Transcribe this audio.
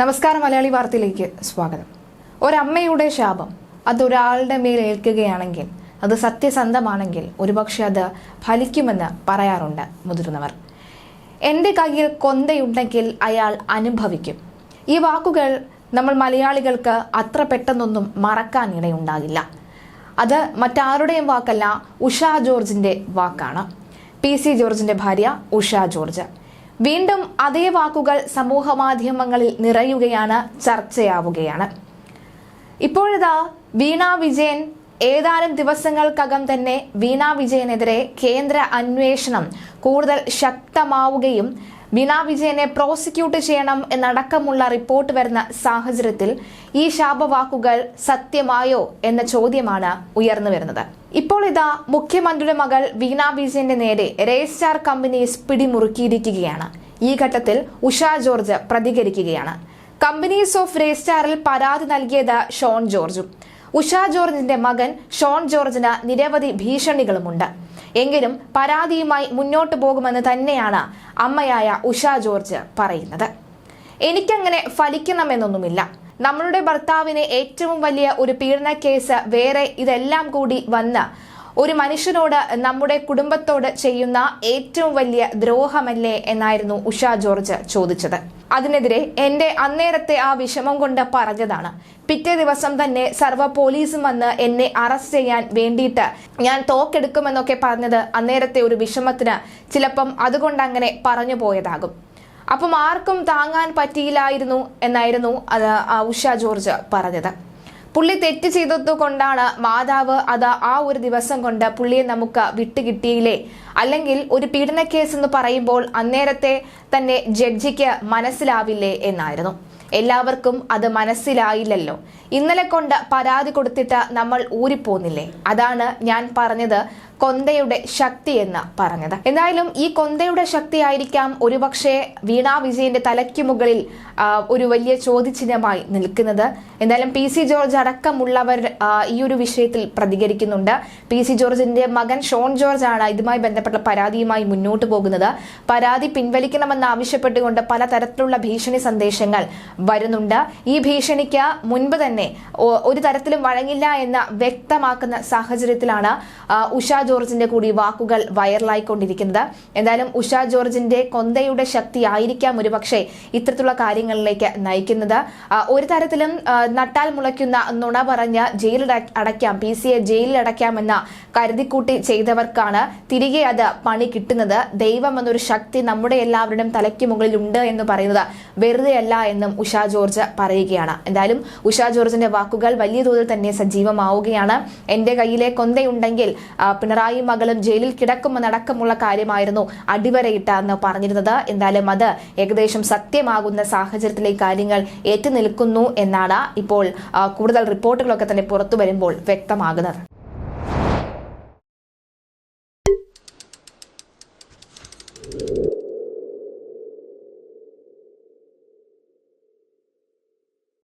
നമസ്കാരം മലയാളി വാർത്തയിലേക്ക് സ്വാഗതം. ഒരമ്മയുടെ ശാപം. അതൊരാളുടെ മേൽ ഏൽക്കുകയാണെങ്കിൽ അത് സത്യസന്ധമാണെങ്കിൽ ഒരുപക്ഷെ അത് ഫലിക്കുമെന്ന് പറയാറുണ്ട് മുതിർന്നവർ. എന്റെ കയ്യിൽ കൊന്തയുണ്ടെങ്കിൽ അയാൾ അനുഭവിക്കും. ഈ വാക്കുകൾ നമ്മൾ മലയാളികൾക്ക് അത്ര പെട്ടെന്നൊന്നും മറക്കാൻ ഇടയുണ്ടാകില്ല. അത് മറ്റാരുടെയും വാക്കല്ല ഉഷ ജോർജിന്റെ വാക്കാണ്. പി സി ജോർജിന്റെ ഭാര്യ ഉഷ ജോർജ്. വീണ്ടും അതേ വാക്കുകൾ സമൂഹ മാധ്യമങ്ങളിൽ നിറയുകയാണ് ചർച്ചയാവുകയാണ്. ഇപ്പോഴിതാ വീണ വിജയൻ ഏതാനും ദിവസങ്ങൾക്കകം തന്നെ വീണ വിജയനെതിരെ കേന്ദ്ര അന്വേഷണം കൂടുതൽ ശക്തമാവുകയും ബിനാ വിജയനെ പ്രോസിക്യൂട്ട് ചെയ്യണം എന്നടക്കമുള്ള റിപ്പോർട്ട് വരുന്ന സാഹചര്യത്തിൽ ഈ ശാപവാക്കുകൾ സത്യമായോ എന്ന ചോദ്യമാണ് ഉയർന്നു വരുന്നത്. ഇപ്പോൾ ഇതാ മുഖ്യമന്ത്രിയുടെ മകൾ വീണ വിജയന്റെ നേരെ രജിസ്റ്റാർ കമ്പനീസ് പിടിമുറുക്കിയിരിക്കുകയാണ്. ഈ ഘട്ടത്തിൽ ഉഷ ജോർജ് പ്രതികരിക്കുകയാണ്. കമ്പനീസ് ഓഫ് രജിസ്റ്റാറിൽ പരാതി നൽകിയത് ഷോൺ ജോർജും. ഉഷ ജോർജിന്റെ മകൻ ഷോൺ ജോർജിന് നിരവധി ഭീഷണികളുമുണ്ട്. എങ്കിലും പരാതിയുമായി മുന്നോട്ടു പോകുമെന്ന് തന്നെയാണ് അമ്മയായ ഉഷ ജോർജ് പറയുന്നത്. എനിക്കങ്ങനെ ഫലിക്കണമെന്നൊന്നുമില്ല. നമ്മളുടെ ഭർത്താവിനെ ഏറ്റവും വലിയ ഒരു പീഡന കേസ് വേറെ ഇതെല്ലാം കൂടി വന്ന് ഒരു മനുഷ്യനോട് നമ്മുടെ കുടുംബത്തോട് ചെയ്യുന്ന ഏറ്റവും വലിയ ദ്രോഹമല്ലേ എന്നായിരുന്നു ഉഷ ജോർജ് ചോദിച്ചത്. അതിനെതിരെ എന്റെ അന്നേരത്തെ ആ വിഷമം കൊണ്ട് പറഞ്ഞതാണ്. പിറ്റേ ദിവസം തന്നെ സർവ പോലീസും വന്ന് എന്നെ അറസ്റ്റ് ചെയ്യാൻ വേണ്ടിയിട്ട് ഞാൻ തോക്കെടുക്കുമെന്നൊക്കെ പറഞ്ഞത് അന്നേരത്തെ ഒരു വിഷമത്തിന് ചിലപ്പം അതുകൊണ്ട് അങ്ങനെ പറഞ്ഞു പോയതാകും. അപ്പം ആർക്കും താങ്ങാൻ പറ്റിയില്ലായിരുന്നു എന്നായിരുന്നു അത് ഉഷ ജോർജ് പറഞ്ഞത്. പുള്ളി തെറ്റ് ചെയ്തത് കൊണ്ടാണ് മാതാവ് അത് ആ ഒരു ദിവസം കൊണ്ട് പുള്ളിയെ നമുക്ക് വിട്ടുകിട്ടിയില്ലേ? അല്ലെങ്കിൽ ഒരു പീഡന കേസ് എന്ന് പറയുമ്പോൾ അന്നേരത്തെ തന്നെ ജഡ്ജിക്ക് മനസ്സിലാവില്ലേ എന്നായിരുന്നു. എല്ലാവർക്കും അത് മനസ്സിലായില്ലല്ലോ. ഇന്നലെ കൊണ്ട് പരാതി കൊടുത്തിട്ട് നമ്മൾ ഊരിപ്പോന്നില്ലേ? അതാണ് ഞാൻ പറഞ്ഞത്. കൊന്തയുടെ ശക്തി എന്ന് പറഞ്ഞത്. എന്തായാലും ഈ കൊന്തയുടെ ശക്തി ആയിരിക്കാം ഒരുപക്ഷെ വീണ വിജയന്റെ തലയ്ക്ക് മുകളിൽ ഒരു വലിയ ചോദ്യചിഹ്നമായി നിൽക്കുന്നത്. എന്തായാലും പി സി ജോർജ് അടക്കമുള്ളവർ ഈ ഒരു വിഷയത്തിൽ പ്രതികരിക്കുന്നുണ്ട്. പി സി ജോർജിന്റെ മകൻ ഷോൺ ജോർജ് ആണ് ഇതുമായി ബന്ധപ്പെട്ട പരാതിയുമായി മുന്നോട്ട് പോകുന്നത്. പരാതി പിൻവലിക്കണമെന്ന് ആവശ്യപ്പെട്ടുകൊണ്ട് പലതരത്തിലുള്ള ഭീഷണി സന്ദേശങ്ങൾ വരുന്നുണ്ട്. ഈ ഭീഷണിക്ക് മുൻപ് തന്നെ ഒരു തരത്തിലും വഴങ്ങില്ല എന്ന് വ്യക്തമാക്കുന്ന സാഹചര്യത്തിലാണ് ഉഷ ജോർജിന്റെ കൂടി വാക്കുകൾ വൈറലായിക്കൊണ്ടിരിക്കുന്നത്. എന്തായാലും ഉഷ ജോർജിന്റെ കൊന്തയുടെ ശക്തി ആയിരിക്കാം ഒരുപക്ഷെ ഇത്തരത്തിലുള്ള കാര്യങ്ങളിലേക്ക് നയിക്കുന്നത്. ഒരു തരത്തിലും നട്ടാൽ മുളയ്ക്കുന്ന നുണ പറഞ്ഞ് ജയിലിൽ അട- അടയ്ക്കാം പി സിയെ ജയിലിൽ അടയ്ക്കാമെന്ന കരുതിക്കൂട്ടി ചെയ്തവർക്കാണ് തിരികെ അത് പണി കിട്ടുന്നത്. ദൈവം എന്നൊരു ശക്തി നമ്മുടെ എല്ലാവരുടെയും തലയ്ക്ക് മുകളിൽ ഉണ്ട് എന്ന് പറയുന്നത് വെറുതെയല്ല എന്നും ഉഷ ജോർജ് പറയുകയാണ്. എന്തായാലും ഉഷ ജോർജിന്റെ വാക്കുകൾ വലിയ തോതിൽ തന്നെ സജീവമാവുകയാണ്. എന്റെ കയ്യിലെ കൊന്തയുണ്ടെങ്കിൽ ആ, പിണറായി മകളും ജയിലിൽ കിടക്കുമെന്നടക്കമുള്ള കാര്യമായിരുന്നു അടിവരയിട്ട എന്ന് പറഞ്ഞിരുന്നത്. എന്തായാലും അത് ഏകദേശം സത്യമാകുന്ന സാഹചര്യത്തിലെ കാര്യങ്ങൾ ഏറ്റുനിൽക്കുന്നു എന്നാണ് ഇപ്പോൾ കൂടുതൽ റിപ്പോർട്ടുകളൊക്കെ തന്നെ പുറത്തു വരുമ്പോൾ വ്യക്തമാകുന്നത്.